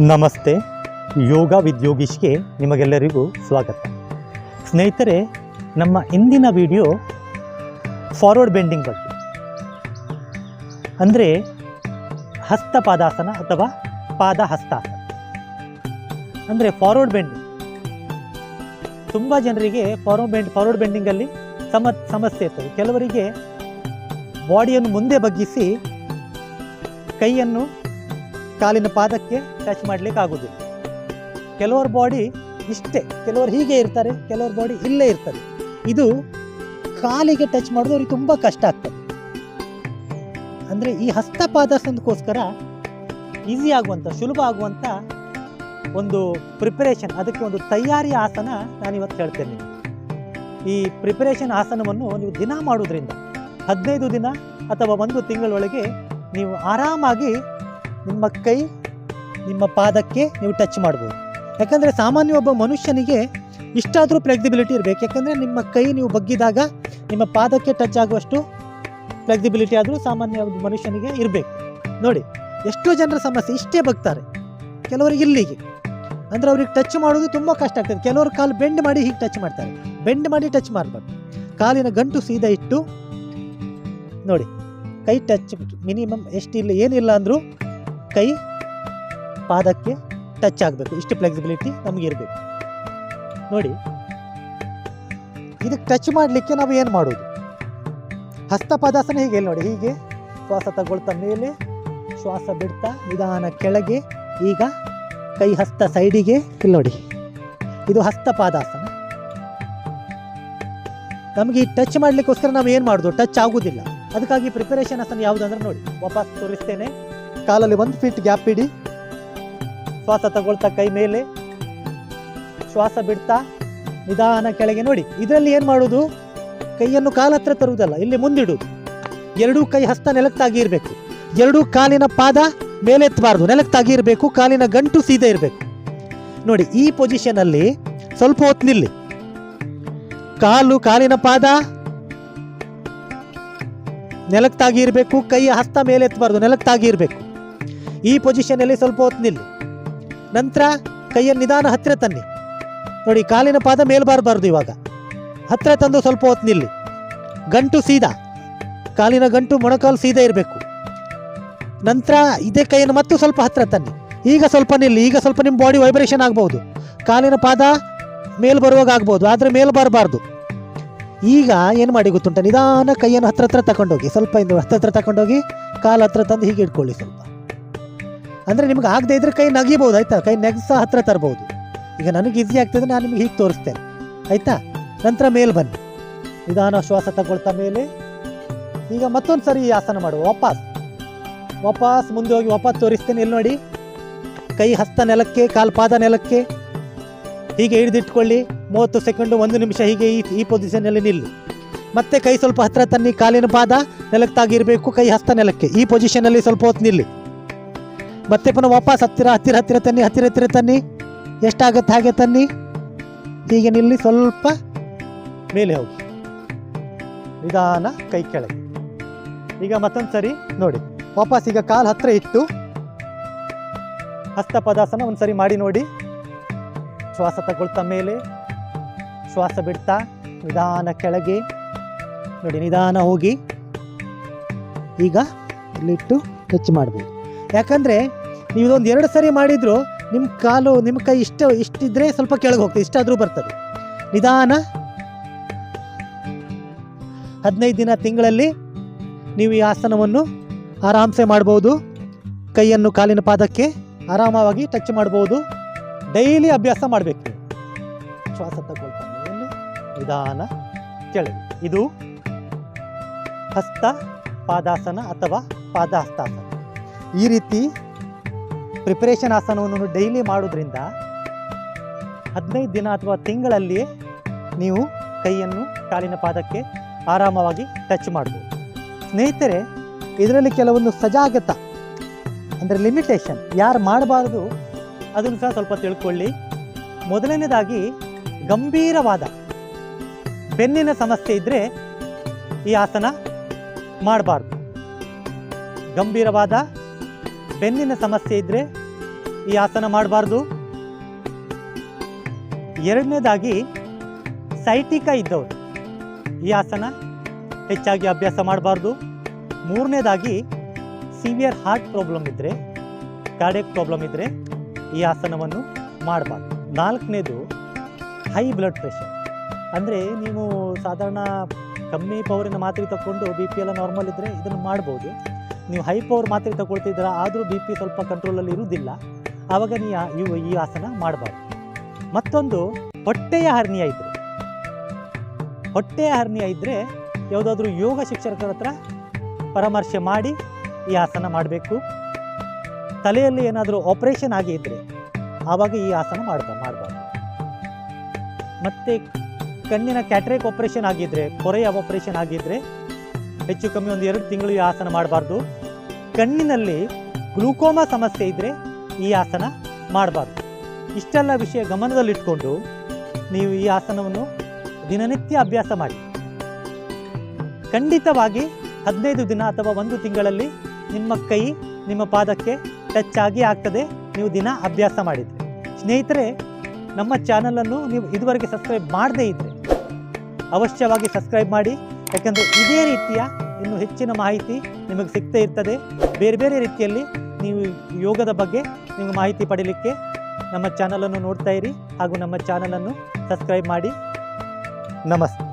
ನಮಸ್ತೆ, ಯೋಗ ವಿತ್ ಯೋಗೀಶ್ಗೆ ನಿಮಗೆಲ್ಲರಿಗೂ ಸ್ವಾಗತ. ಸ್ನೇಹಿತರೆ, ನಮ್ಮ ಇಂದಿನ ವಿಡಿಯೋ ಫಾರ್ವರ್ಡ್ ಬೆಂಡಿಂಗ್ ಬಗ್ಗೆ. ಅಂದರೆ ಹಸ್ತಪಾದಾಸನ ಅಥವಾ ಪಾದ ಹಸ್ತಾಸನ ಅಂದರೆ ಫಾರ್ವರ್ಡ್ ಬೆಂಡಿಂಗ್ ತುಂಬ ಜನರಿಗೆ ಫಾರ್ವರ್ಡ್ ಬೆಂಡ್ ಫಾರ್ವರ್ಡ್ ಬೆಂಡಿಂಗಲ್ಲಿ ಸಮ, ಸಮಸ್ಯೆ ಇರ್ತದೆ. ಕೆಲವರಿಗೆ ಬಾಡಿಯನ್ನು ಮುಂದೆ ಬಗ್ಗಿಸಿ ಕೈಯನ್ನು ಕಾಲಿನ ಪಾದಕ್ಕೆ ಟಚ್ ಮಾಡಲಿಕ್ಕೆ ಆಗೋದಿಲ್ಲ ಕೆಲವರ ಬಾಡಿ ಇಷ್ಟೇ, ಕೆಲವರು ಹೀಗೆ ಇರ್ತಾರೆ, ಕೆಲವರ ಬಾಡಿ ಇಲ್ಲೇ ಇರ್ತದೆ. ಇದು ಕಾಲಿಗೆ ಟಚ್ ಮಾಡೋದು ಅವ್ರಿಗೆ ತುಂಬ ಕಷ್ಟ ಆಗ್ತದೆ. ಅಂದರೆ ಈ ಹಸ್ತಪಾದಾಸನಕ್ಕೋಸ್ಕರ ಈಸಿ ಆಗುವಂಥ ಸುಲಭ ಆಗುವಂಥ ಒಂದು ಪ್ರಿಪರೇಷನ್ ಅದಕ್ಕೆ ಒಂದು ತಯಾರಿ ಆಸನ ನಾನು ಇವತ್ತು ಹೇಳ್ತೇನೆ ಈ ಪ್ರಿಪರೇಷನ್ ಆಸನವನ್ನು ನೀವು ದಿನ ಮಾಡೋದ್ರಿಂದ ಹದಿನೈದು ದಿನ ಅಥವಾ ಒಂದು ತಿಂಗಳೊಳಗೆ ನೀವು ಆರಾಮಾಗಿ ನಿಮ್ಮ ಕೈ, ನಿಮ್ಮ ಪಾದಕ್ಕೆ ನೀವು ಟಚ್ ಮಾಡ್ಬೋದು. ಯಾಕಂದರೆ ಸಾಮಾನ್ಯ ಒಬ್ಬ ಮನುಷ್ಯನಿಗೆ ಇಷ್ಟಾದರೂ ಫ್ಲೆಕ್ಸಿಬಿಲಿಟಿ ಇರಬೇಕು. ಯಾಕಂದರೆ ನಿಮ್ಮ ಕೈ ನೀವು ಬಗ್ಗಿದಾಗ ನಿಮ್ಮ ಪಾದಕ್ಕೆ ಟಚ್ ಆಗುವಷ್ಟು ಫ್ಲೆಕ್ಸಿಬಿಲಿಟಿ ಆದರೂ ಸಾಮಾನ್ಯ ಮನುಷ್ಯನಿಗೆ ಇರಬೇಕು. ನೋಡಿ, ಎಷ್ಟೋ ಜನರ ಸಮಸ್ಯೆ ಇಷ್ಟೇ ಬಗ್ತಾರೆ. ಕೆಲವರಿಗೆ ಇಲ್ಲಿಗೆ. ಅಂದರೆ ಅವ್ರಿಗೆ ಟಚ್ ಮಾಡೋದು ತುಂಬ ಕಷ್ಟ ಆಗ್ತದೆ. ಕೆಲವರು ಕಾಲು ಬೆಂಡ್ ಮಾಡಿ ಹೀಗೆ ಟಚ್ ಮಾಡ್ತಾರೆ. ಬೆಂಡ್ ಮಾಡಿ ಟಚ್ ಮಾಡಬಾರ್ದು. ಕಾಲಿನ ಗಂಟು ಸೀದಾ ಇಟ್ಟು ನೋಡಿ, ಕೈ ಟಚ್ ಮಿನಿಮಮ್ ಎಷ್ಟಿಲ್ಲ, ಏನಿಲ್ಲ ಅಂದರೂ ಕೈ ಪಾದಕ್ಕೆ ಟಚ್ ಆಗಬೇಕು. ಇಷ್ಟು ಫ್ಲೆಕ್ಸಿಬಿಲಿಟಿ ನಮಗೆ ಇರಬೇಕು. ನೋಡಿ. ಇದಕ್ಕೆ ಟಚ್ ಮಾಡಲಿಕ್ಕೆ ನಾವು ಏನು ಮಾಡೋದು ಹಸ್ತಪಾದಾಸನ ಹೀಗೆ ಇಲ್ಲಿ ನೋಡಿ. ಹೀಗೆ ಶ್ವಾಸ ತಗೊಳ್ತಾ ಮೇಲೆ ಶ್ವಾಸ ಬಿಡ್ತಾ ನಿಧಾನ ಕೆಳಗೆ ಈಗ ಕೈ ಹಸ್ತ ಸೈಡಿಗೆ ಇಲ್ಲಿ ನೋಡಿ. ಇದು ಹಸ್ತಪಾದಾಸನ. ನಮಗೆ ಈ ಟಚ್ ಮಾಡಲಿಕ್ಕೋಸ್ಕರ ನಾವು ಏನು ಮಾಡೋದು ಟಚ್ ಆಗೋದಿಲ್ಲ. ಅದಕ್ಕಾಗಿ ಪ್ರಿಪರೇಷನ್ ಆಸನ ಯಾವುದಂದ್ರೆ ನೋಡಿ. ವಾಪಸ್ ತೋರಿಸ್ತೇನೆ. ಕಾಲಲ್ಲಿ ಒಂದು ಫೀಟ್ ಗ್ಯಾಪ್ ಇಡಿ. ಶ್ವಾಸ ತಗೊಳ್ತಾ ಕೈ ಮೇಲೆ. ಶ್ವಾಸ ಬಿಡ್ತಾ ನಿಧಾನ ಕೆಳಗೆ ನೋಡಿ. ಇದರಲ್ಲಿ ಏನು ಮಾಡೋದು? ಕೈಯನ್ನು ಕಾಲ ಹತ್ರ ತರುವುದಲ್ಲ, ಇಲ್ಲಿ ಮುಂದಿಡುವುದು ಎರಡೂ ಕೈ ಹಸ್ತ ನೆಲಕ್ಕಾಗಿ ಇರಬೇಕು. ಎರಡೂ ಕಾಲಿನ ಪಾದ ಮೇಲೆತ್ತಬಾರ್ದು ನೆಲಕ್ಕಾಗಿ ಇರಬೇಕು, ಕಾಲಿನ ಗಂಟು ಸೀದೆ ಇರಬೇಕು. ನೋಡಿ, ಈ ಪೊಸಿಷನಲ್ಲಿ ಸ್ವಲ್ಪ ಹೊತ್ತು ನಿಲ್ಲಿ. ಕಾಲು, ಕಾಲಿನ ಪಾದ ನೆಲಕ್ತಾಗಿ ಇರಬೇಕು ಕೈಯ ಹಸ್ತ ಮೇಲೆ ಎತ್ತಬಾರ್ದು ನೆಲಕ್ತಾಗಿ ಇರಬೇಕು. ಈ ಪೊಸಿಷನಲ್ಲಿ ಸ್ವಲ್ಪ ಹೊತ್ತು ನಿಲ್ಲಿ. ನಂತರ ಕೈಯ ನಿಧಾನ ಹತ್ತಿರ ತನ್ನಿ. ನೋಡಿ, ಕಾಲಿನ ಪಾದ ಮೇಲ್ಬಾರಬಾರ್ದು ಇವಾಗ. ಹತ್ತಿರ ತಂದು ಸ್ವಲ್ಪ ಹೊತ್ತು ನಿಲ್ಲಿ. ಗಂಟು ಸೀದಾ. ಕಾಲಿನ ಗಂಟು ಮೊಣಕಾಲು ಸೀದಾ ಇರಬೇಕು. ನಂತರ ಇದೇ ಕೈಯನ್ನು ಮತ್ತು ಸ್ವಲ್ಪ ಹತ್ತಿರ ತನ್ನಿ. ಈಗ ಸ್ವಲ್ಪ ನಿಲ್ಲಿ. ಈಗ ಸ್ವಲ್ಪ ನಿಮ್ಮ ಬಾಡಿ ವೈಬ್ರೇಷನ್ ಆಗ್ಬೋದು. ಕಾಲಿನ ಪಾದ ಮೇಲ್ ಬರುವಾಗ ಆಗ್ಬೋದು. ಆದರೆ ಮೇಲ್ ಬರಬಾರ್ದು. ಈಗ ಏನು ಮಾಡಿ ಗೊತ್ತುಂಟ? ನಿಧಾನ ಕೈಯನ್ನು ಹತ್ರ ಹತ್ರ ತಗೊಂಡೋಗಿ ಸ್ವಲ್ಪ ಇಂದ ಹತ್ರ ಹತ್ರ ತಗೊಂಡೋಗಿ ಕಾಲು ಹತ್ರ ತಂದು ಹೀಗೆ ಇಟ್ಕೊಳ್ಳಿ ಸ್ವಲ್ಪ. ಅಂದರೆ ನಿಮ್ಗೆ ಆಗದೆ ಇದ್ರೆ ಕೈ ನಗಿಬೋದು, ಆಯ್ತಾ? ಕೈ ನೆಗ್ಸ ಹತ್ರ ತರ್ಬೋದು. ಈಗ ನನಗೆ ಈಸಿ ಆಗ್ತದೆ, ನಾನು ನಿಮ್ಗೆ ಹೀಗೆ ತೋರಿಸ್ತೇನೆ. ಆಯ್ತಾ? ನಂತರ ಮೇಲೆ ಬನ್ನಿ. ನಿಧಾನ ಶ್ವಾಸ ತಗೊಳ್ತಾ ಮೇಲೆ. ಈಗ ಮತ್ತೊಂದು ಸರಿ ಆಸನ ಮಾಡುವ. ವಾಪಸ್. ವಾಪಸ್ ಮುಂದೆ ಹೋಗಿ ವಾಪಸ್ ತೋರಿಸ್ತೇನೆ, ಇಲ್ಲಿ ನೋಡಿ. ಕೈ ಹಸ್ತ ನೆಲಕ್ಕೆ, ಕಾಲು ಪಾದ ನೆಲಕ್ಕೆ. ಹೀಗೆ ಹಿಡಿದಿಟ್ಕೊಳ್ಳಿ. ಮೂವತ್ತು ಸೆಕೆಂಡು, ಒಂದು ನಿಮಿಷ ಹೀಗೆ ಈ ಈ ಪೊಸಿಷನಲ್ಲಿ ನಿಲ್ಲಿ. ಮತ್ತೆ ಕೈ ಸ್ವಲ್ಪ ಹತ್ತಿರ ತನ್ನಿ, ಕಾಲಿನ ಪಾದ ನೆಲಕ್ಕಾಗಿರಬೇಕು, ಕೈ ಹಸ್ತ ನೆಲಕ್ಕೆ. ಈ ಪೊಸಿಷನಲ್ಲಿ ಸ್ವಲ್ಪ ಹೊತ್ತು ನಿಲ್ಲಿ. ಮತ್ತೆ ಪುನಃ ವಾಪಸ್ ಹತ್ತಿರ ಹತ್ತಿರ ಹತ್ತಿರ ತನ್ನಿ, ಹತ್ತಿರ ಹತ್ತಿರ ತನ್ನಿ. ಎಷ್ಟಾಗುತ್ತೆ ಹಾಗೆ ತನ್ನಿ. ಹೀಗೆ ನಿಲ್ಲಿ ಸ್ವಲ್ಪ ಮೇಲೆ ಹೋಗಿ. ನಿಧಾನ ಕೈ ಕೆಳಗೆ. ಈಗ ಮತ್ತೊಂದು ಸರಿ ನೋಡಿ. ವಾಪಸ್ ಈಗ ಕಾಲು ಹತ್ತಿರ ಇಟ್ಟು ಹಸ್ತಪದಾಸನ ಒಂದು ಸರಿ ಮಾಡಿ ನೋಡಿ. ಶ್ವಾಸ ತಗೊಳ್ತಾ ಮೇಲೆ. ಶ್ವಾಸ ಬಿಡ್ತಾ ನಿಧಾನ ಕೆಳಗೆ. ನೋಡಿ, ನಿಧಾನ ಹೋಗಿ. ಈಗ ಇಲ್ಲಿಟ್ಟು ಟಚ್ ಮಾಡ್ಬೋದು ಯಾಕಂದರೆ ನೀವು ಇದೊಂದು ಎರಡು ಸರಿ ಮಾಡಿದ್ರು ನಿಮ್ಮ ಕಾಲು ನಿಮ್ಮ ಕೈ ಇಷ್ಟ, ಇಷ್ಟಿದ್ರೆ ಸ್ವಲ್ಪ ಕೆಳಗೆ ಹೋಗ್ತದೆ ಇಷ್ಟಾದರೂ ಬರ್ತದೆ. ನಿಧಾನ. ಹದಿನೈದು ದಿನ ತಿಂಗಳಲ್ಲಿ ನೀವು ಈ ಆಸನವನ್ನು ಆರಾಮ್ಸೆ ಮಾಡ್ಬೋದು. ಕೈಯನ್ನು ಕಾಲಿನ ಪಾದಕ್ಕೆ ಆರಾಮವಾಗಿ ಟಚ್ ಮಾಡ್ಬೋದು. ಡೈಲಿ ಅಭ್ಯಾಸ ಮಾಡಬೇಕು ಶ್ವಾಸ ತಗೊಳ್ತಾ ನಿಧಾನ. ಕೆಳಗೆ. ಇದು ಹಸ್ತ, ಪಾದಾಸನ ಅಥವಾ ಪಾದ ಹಸ್ತಾಸನ ಈ ರೀತಿ ಪ್ರಿಪರೇಷನ್ ಆಸನವನ್ನು ಡೈಲಿ ಮಾಡೋದ್ರಿಂದ ಹದಿನೈದು ದಿನ ಅಥವಾ ತಿಂಗಳಲ್ಲಿ ನೀವು ಕೈಯನ್ನು ಕಾಲಿನ ಪಾದಕ್ಕೆ ಆರಾಮವಾಗಿ ಟಚ್ ಮಾಡಬಹುದು ಸ್ನೇಹಿತರೆ, ಇದರಲ್ಲಿ ಕೆಲವೊಂದು ಸಜಾಗತ, ಅಂದರೆ ಲಿಮಿಟೇಷನ್ ಯಾರು ಮಾಡಬಾರ್ದು ಅದನ್ನು ಸಹ ಸ್ವಲ್ಪ ತಿಳ್ಕೊಳ್ಳಿ. ಮೊದಲನೇದಾಗಿ ಗಂಭೀರವಾದ ಬೆನ್ನಿನ ಸಮಸ್ಯೆ ಇದ್ದರೆ ಈ ಆಸನ ಮಾಡಬಾರ್ದು. ಗಂಭೀರವಾದ ಬೆನ್ನಿನ ಸಮಸ್ಯೆ ಇದ್ದರೆ ಈ ಆಸನ ಮಾಡಬಾರ್ದು. ಎರಡನೇದಾಗಿ ಸೈಟಿಕ ಇದ್ದವರು ಈ ಆಸನ ಹೆಚ್ಚಾಗಿ ಅಭ್ಯಾಸ ಮಾಡಬಾರ್ದು. ಮೂರನೇದಾಗಿ ಸಿವಿಯರ್ ಹಾರ್ಟ್ ಪ್ರಾಬ್ಲಮ್ ಇದ್ದರೆ ಕಾರ್ಡಿಯಕ್ ಪ್ರಾಬ್ಲಮ್ ಇದ್ದರೆ ಈ ಆಸನವನ್ನು ಮಾಡಬಾರ್ದು. ನಾಲ್ಕನೇದು ಹೈ ಬ್ಲಡ್ ಪ್ರೆಷರ್. ಅಂದರೆ ನೀವು ಸಾಧಾರಣ ಕಮ್ಮಿ ಪವರಿನ ಮಾತ್ರೆ ತಗೊಂಡು ಬಿ ಪಿ ಎಲ್ಲ ನಾರ್ಮಲ್ ಇದ್ದರೆ ಇದನ್ನು ಮಾಡ್ಬೋದು. ನೀವು ಹೈ ಪವರ್ ಮಾತ್ರೆ ತಗೊಳ್ತಿದ್ದೀರಾ, ಆದರೂ ಬಿ ಪಿ ಸ್ವಲ್ಪ ಕಂಟ್ರೋಲಲ್ಲಿ ಇರುವುದಿಲ್ಲ. ಆವಾಗ ನೀವು ಈ ಆಸನ ಮಾಡಬಾರ್ದು. ಮತ್ತೊಂದು, ಹೊಟ್ಟೆಯ ಹರ್ನಿಯ ಇದ್ದರೆ ಹೊಟ್ಟೆಯ ಹರ್ನಿಯ ಇದ್ದರೆ ಯಾವುದಾದ್ರೂ ಯೋಗ ಶಿಕ್ಷಕರ ಹತ್ರ ಪರಾಮರ್ಶೆ ಮಾಡಿ ಈ ಆಸನ ಮಾಡಬೇಕು. ತಲೆಯಲ್ಲಿ ಏನಾದರೂ ಆಪರೇಷನ್ ಆಗಿ ಇದ್ದರೆ ಆವಾಗ ಈ ಆಸನ ಮಾಡ್ಬ, ಮಾಡಬಾರ್ದು. ಮತ್ತು ಕಣ್ಣಿನ ಕ್ಯಾಟ್ರೇಕ್ ಆಪರೇಷನ್ ಆಗಿದ್ದರೆ ಕೊರೆಯ ಆಪರೇಷನ್ ಆಗಿದ್ದರೆ ಹೆಚ್ಚು ಕಮ್ಮಿ ಒಂದು ಎರಡು ತಿಂಗಳು ಈ ಆಸನ ಮಾಡಬಾರ್ದು. ಕಣ್ಣಿನಲ್ಲಿ ಗ್ಲೂಕೋಮಾ ಸಮಸ್ಯೆ ಇದ್ದರೆ ಈ ಆಸನ ಮಾಡಬಾರ್ದು. ಇಷ್ಟೆಲ್ಲ ವಿಷಯ ಗಮನದಲ್ಲಿಟ್ಕೊಂಡು ನೀವು ಈ ಆಸನವನ್ನು ದಿನನಿತ್ಯ ಅಭ್ಯಾಸ ಮಾಡಿ. ಖಂಡಿತವಾಗಿ ಹದಿನೈದು ದಿನ ಅಥವಾ ಒಂದು ತಿಂಗಳಲ್ಲಿ ನಿಮ್ಮ ಕೈ ನಿಮ್ಮ ಪಾದಕ್ಕೆ ಟಚ್ ಆಗಿ ಆಗ್ತದೆ. ನೀವು ದಿನ ಅಭ್ಯಾಸ ಮಾಡಿದರೆ. ಸ್ನೇಹಿತರೆ, ನಮ್ಮ ಚಾನಲನ್ನು ನೀವು ಇದುವರೆಗೆ ಸಬ್ಸ್ಕ್ರೈಬ್ ಮಾಡದೇ ಇದ್ದರೆ ಅವಶ್ಯವಾಗಿ ಸಬ್ಸ್ಕ್ರೈಬ್ ಮಾಡಿ. ಯಾಕಂದರೆ ಇದೇ ರೀತಿಯ ಇನ್ನು ಹೆಚ್ಚಿನ ಮಾಹಿತಿ ನಿಮಗೆ ಸಿಗ್ತಾ ಇರ್ತದೆ. ಬೇರೆ ಬೇರೆ ರೀತಿಯಲ್ಲಿ ನೀವು ಯೋಗದ ಬಗ್ಗೆ ನಿಮಗೆ ಮಾಹಿತಿ ಪಡೀಲಿಕ್ಕೆ ನಮ್ಮ ಚಾನಲನ್ನು ನೋಡ್ತಾ ಇರಿ ಹಾಗೂ ನಮ್ಮ ಚಾನಲನ್ನು ಸಬ್ಸ್ಕ್ರೈಬ್ ಮಾಡಿ. ನಮಸ್ತೆ.